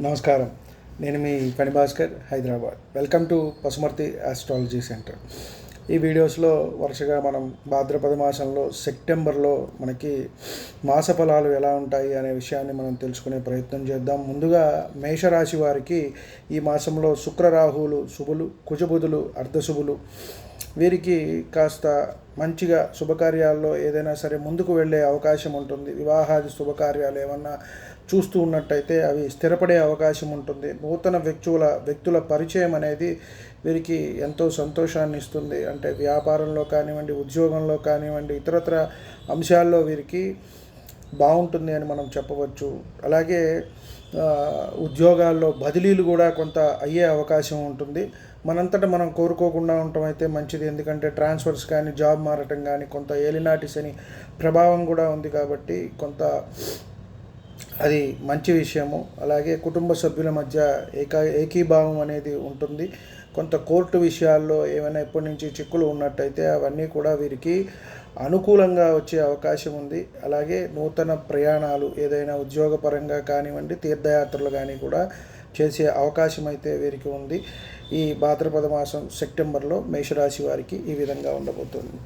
నమస్కారం. నేను మీ పని Bhaskar Hyderabad. Welcome to Pasumarthi astrology centre ఈ వీడియోస్లో వరుసగా మనం భాద్రపద మాసంలో సెప్టెంబర్లో మనకి మాస ఫలాలు ఎలా ఉంటాయి అనే విషయాన్ని మనం తెలుసుకునే ప్రయత్నం చేద్దాం. ముందుగా మేషరాశి వారికి ఈ మాసంలో శుక్రరాహువులు శుభులు కుజబుధులు అర్ధశుభులు వీరికి కాస్త మంచిగా శుభకార్యాల్లో ఏదైనా సరే ముందుకు వెళ్ళే అవకాశం ఉంటుంది. వివాహాది శుభకార్యాలు ఏమన్నా చూస్తూ ఉన్నట్టయితే అవి స్థిరపడే అవకాశం ఉంటుంది. నూతన వ్యక్తుల వ్యక్తుల పరిచయం అనేది వీరికి ఎంతో సంతోషాన్ని ఇస్తుంది. అంటే వ్యాపారంలో కానివ్వండి ఉద్యోగంలో కానివ్వండి ఇతరత్ర అంశాల్లో వీరికి బాగుంటుంది అని మనం చెప్పవచ్చు. అలాగే ఉద్యోగాల్లో బదిలీలు కూడా కొంత అయ్యే అవకాశం ఉంటుంది. మనంతటా మనం కోరుకోకుండా ఉండటం అయితే మంచిది. ఎందుకంటే ట్రాన్స్ఫర్స్ కానీ జాబ్ మారటం కానీ కొంత ఏలినాటిస్ అని ప్రభావం కూడా ఉంది కాబట్టి కొంత అది మంచి విషయము. అలాగే కుటుంబ సభ్యుల మధ్య ఏకా ఏకీభావం అనేది ఉంటుంది. కొంత కోర్టు విషయాల్లో ఏమైనా ఎప్పటి నుంచి చిక్కులు ఉన్నట్టయితే అవన్నీ కూడా వీరికి అనుకూలంగా వచ్చే అవకాశం ఉంది. అలాగే నూతన ప్రయాణాలు ఏదైనా ఉద్యోగపరంగా కానివ్వండి తీర్థయాత్రలు కానీ కూడా చేసే అవకాశం అయితే వీరికి ఉంది. ఈ భాద్రపద మాసం సెప్టెంబర్లో మేషరాశి వారికి ఈ విధంగా ఉండబోతుంది.